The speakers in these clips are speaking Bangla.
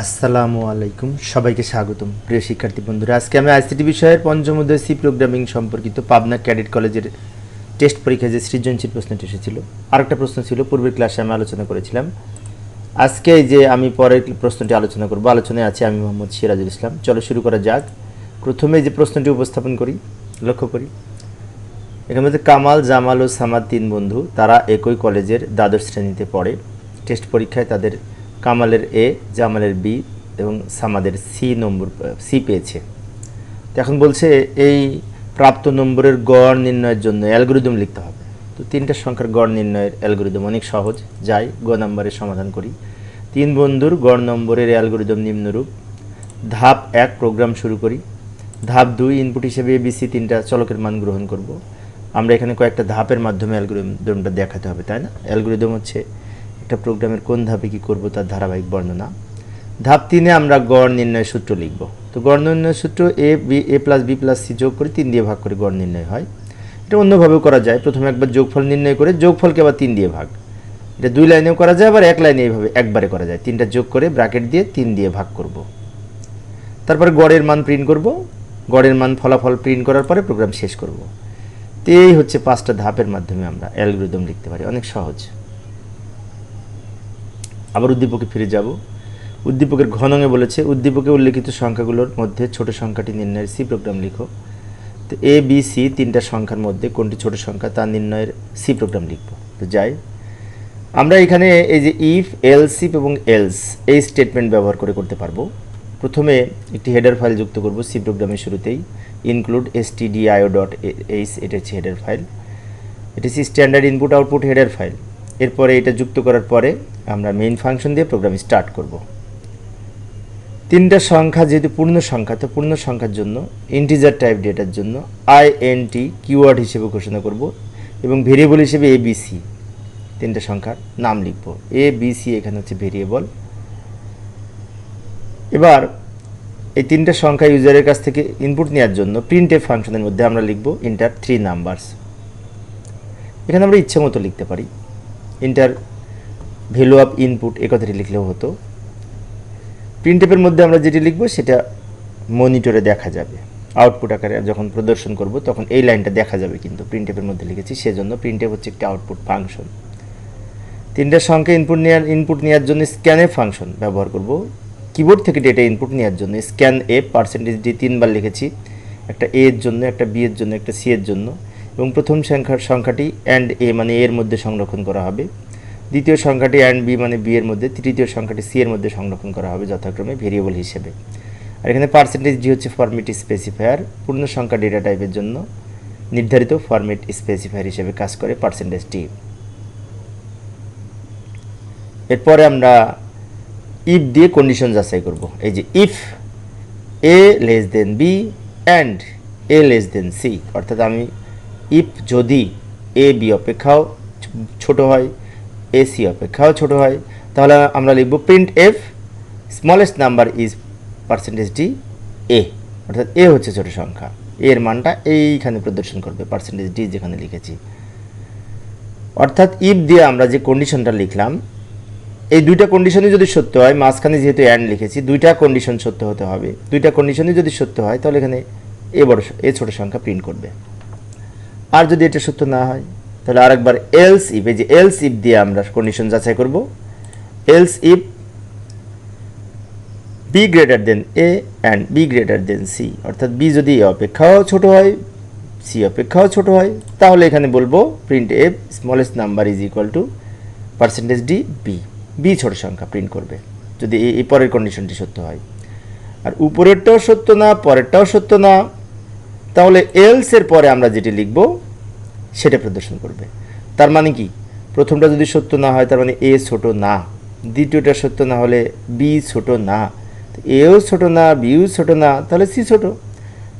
আসসালামু আলাইকুম, সবাইকে স্বাগতম। প্রিয় শিক্ষার্থী বন্ধুরা, আজকে আমি আইসিটি বিষয়ের পঞ্চম অধ্যায় সি প্রোগ্রামিং সম্পর্কিত পাবনা ক্যাডেট কলেজের টেস্ট পরীক্ষায় যে সৃজনশীল প্রশ্নটি এসেছিল, আরেকটা প্রশ্ন ছিল, পূর্বের ক্লাসে আমি আলোচনা করেছিলাম। আজকে যে আমি পরের প্রশ্নটি আলোচনা করব, আলোচনায় আছে আমি মোহাম্মদ সিরাজুল ইসলাম। চলো শুরু করা যাক। প্রথমে যে প্রশ্নটি উপস্থাপন করি, লক্ষ্য করি। এখানে মধ্যে কামাল, জামাল ও সামাদ তিন বন্ধু, তারা একই কলেজের দ্বাদশ শ্রেণীতে পড়ে। টেস্ট পরীক্ষায় তাদের কামালের এ, জামালের বি এবং সামাদের সি নম্বর সি পেয়েছে। এখন বলছে এই প্রাপ্ত নম্বরের গড় নির্ণয়ের জন্য অ্যালগোরিদম লিখতে হবে। তো তিনটা সংখ্যার গড় নির্ণয়ের অ্যালগোরিদম অনেক সহজ। যাই, গ নম্বরের সমাধান করি। তিন বন্ধুর গড় নম্বরের অ্যালগোরিদম নিম্নরূপ। ধাপ এক, প্রোগ্রাম শুরু করি। ধাপ দুই, ইনপুট হিসেবে এবিসি তিনটা চলকের মান গ্রহণ করব। আমরা এখানে কয়েকটা ধাপের মাধ্যমে অ্যালগোরিদমটা দেখাতে হবে, তাই না? অ্যালগোরিদম হচ্ছে একটা প্রোগ্রামের কোন ধাপে কী করব তার ধারাবাহিক বর্ণনা। ধাপ তিনে আমরা গড় নির্ণয় সূত্র লিখব। তো গড় নির্ণয় সূত্র A B A plus B plus C যোগ করে তিন দিয়ে ভাগ করে গড় নির্ণয় হয়। এটা অন্যভাবেও করা যায়। প্রথমে একবার যোগফল নির্ণয় করে যোগফলকে আবার তিন দিয়ে ভাগ। এটা দুই লাইনেও করা যায়, আবার এক লাইনে এইভাবে একবারে করা যায়। তিনটা যোগ করে ব্র্যাকেট দিয়ে তিন দিয়ে ভাগ করব। তারপরে গড়ের মান প্রিন্ট করব। গড়ের মান ফলাফল প্রিন্ট করার পরে প্রোগ্রাম শেষ করব। তো এই হচ্ছে পাঁচটা ধাপের মাধ্যমে আমরা অ্যালগোরিদম লিখতে পারি। অনেক সহজ। আবার উদ্দীপকে ফিরে যাব। উদ্দীপকের ঘনঙে বলেছে, উদ্দীপকে উল্লেখিত সংখ্যাগুলোর মধ্যে ছোট সংখ্যাটি নির্ণয়ের সি প্রোগ্রাম লিখো। তো এ বি সি তিনটা সংখ্যার মধ্যে কোনটি ছোট সংখ্যা তা নির্ণয়ের সি প্রোগ্রাম লিখব। তো যাই। আমরা এখানে এই যে ইফ এলসিপ এবং এলস এই স্টেটমেন্ট ব্যবহার করে করতে পারব। প্রথমে একটি হেডার ফাইল যুক্ত করব সি প্রোগ্রামের শুরুতেই। Include S T DIO dot H এটা হচ্ছে হেডার ফাইল এটি হচ্ছে standard input output header file এরপরে এটা যুক্ত করার পরে আমরা মেইন ফাংশন দিয়ে প্রোগ্রাম স্টার্ট করব। তিনটা সংখ্যা যেহেতু পূর্ণ সংখ্যা, তো পূর্ণ সংখ্যার জন্য ইন্টিজার টাইপ ডেটার জন্য আই এন টি কিওয়ার্ড হিসেবে ঘোষণা করব এবং ভেরিয়েবল হিসেবে এ বি সি তিনটা সংখ্যার নাম লিখব। এ বি সি এখানে হচ্ছে ভেরিয়েবল এবার এই তিনটা সংখ্যা ইউজারের কাছ থেকে ইনপুট নেওয়ার জন্য প্রিন্ট এফ ফাংশনের মধ্যে আমরা লিখব ইন্টার থ্রি নাম্বারস এখানে আমরা ইচ্ছে মতো লিখতে পারি। ইন্টার ভ্যালু অফ ইনপুট এ কথাটি লিখলেও হতো। প্রিন্টেপের মধ্যে আমরা যেটি লিখব সেটা মনিটরে দেখা যাবে। আউটপুট আকারে যখন প্রদর্শন করব তখন এই লাইনটা দেখা যাবে কিন্তু প্রিন্টেপের মধ্যে লিখেছি, সেজন্য প্রিন্টেপ হচ্ছে একটি আউটপুট ফাংশন তিনটা সংখ্যা ইনপুট নেওয়ার ইনপুট নেওয়ার জন্য স্ক্যানএফ ফাংশন ব্যবহার করব। কিবোর্ড থেকে ডেটা ইনপুট নেওয়ার জন্য স্ক্যান এ পার্সেন্টেজ ডি তিনবার লিখেছি, একটা এ এর জন্য, একটা বি এর জন্য, একটা সি এর জন্য। এবং প্রথম সংখ্যার সংখ্যাটি অ্যান্ড এ মানে এর মধ্যে সংরক্ষণ করা হবে। দ্বিতীয় সংখ্যাটি অ্যান্ড বি মানে বি এর মধ্যে, তৃতীয় সংখ্যাটি সি এর মধ্যে সংরক্ষণ করা হবে যথাক্রমে ভেরিয়েবল হিসেবে। আর এখানে পার্সেন্টেজ ডি হচ্ছে ফরমেট স্পেসিফায়ার পূর্ণ সংখ্যা ডেটা টাইপের জন্য নির্ধারিত ফরমেট স্পেসিফায়ার হিসেবে কাজ করে পার্সেন্টেজ টি এরপরে আমরা ইফ দিয়ে কন্ডিশন যাচাই করব। এই যে if A less than B and A less than C অর্থাৎ আমি ইফ যদি এ বি অপেক্ষাও ছোট হয় এ সি অপেক্ষাও ছোট হয়, তাহলে আমরা লিখব print F smallest number is percentage D A অর্থাৎ এ হচ্ছে ছোট সংখ্যা। এর মানটা এইখানে প্রদর্শন করবে পার্সেন্টেজ ডি যেখানে লিখেছি। অর্থাৎ ইফ দিয়ে আমরা যে কন্ডিশনটা লিখলাম, এই দুইটা কন্ডিশনই যদি সত্য হয়, মাঝখানে যেহেতু অ্যান্ড লিখেছি, দুইটা কন্ডিশন সত্য হতে হবে। দুইটা কন্ডিশনই যদি সত্য হয়, তাহলে এখানে এ বড় এ ছোট সংখ্যা প্রিন্ট করবে। আর যদি এটা সত্য না হয়, তাহলে আরেকবার এলস ইফ এই যে এলস ইফ দিয়ে আমরা কন্ডিশন যাচাই করব। Else if B greater than A and B greater than C অর্থাৎ বি যদি এ অপেক্ষাও ছোট হয় সি অপেক্ষাও ছোট হয়, তাহলে এখানে বলব print F smallest number is equal to percentage D B B ছোট সংখ্যা প্রিন্ট করবে, যদি এই পরের কন্ডিশনটি সত্য হয়। আর উপরেরটাও সত্য না, পরেরটাও সত্য না তাহলে এলসের পরে আমরা যেটি লিখব, সেটা প্রদর্শন করবে। তার মানে কি? প্রথমটা যদি সত্য না হয়, তার মানে এ ছোট না। দ্বিতীয়টা সত্য না হলে বি ছোট না। এও ছোট না, বিও ছোট না, তাহলে সি ছোট।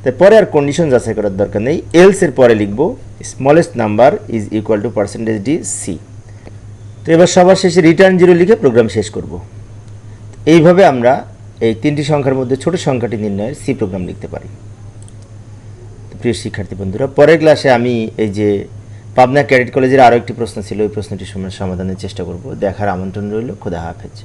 তাই পরে আর কন্ডিশন যাচাই করার দরকার নেই। এলসের পরে লিখব smallest number is equal to percentage D C তো এবার সবার শেষে রিটার্ন জিরো লিখে প্রোগ্রাম শেষ করব। এইভাবে আমরা এই তিনটি সংখ্যার মধ্যে ছোট সংখ্যাটি নির্ণয়ের সি প্রোগ্রাম লিখতে পারি। প্রিয় শিক্ষার্থী বন্ধুরা, পরের ক্লাসে আমি এই যে পাবনা ক্যাডেট কলেজের আরও একটি প্রশ্ন ছিল, ওই প্রশ্নটি সমাধানের চেষ্টা করব। দেখার আমন্ত্রণ রইল, খোদা হাফেজ।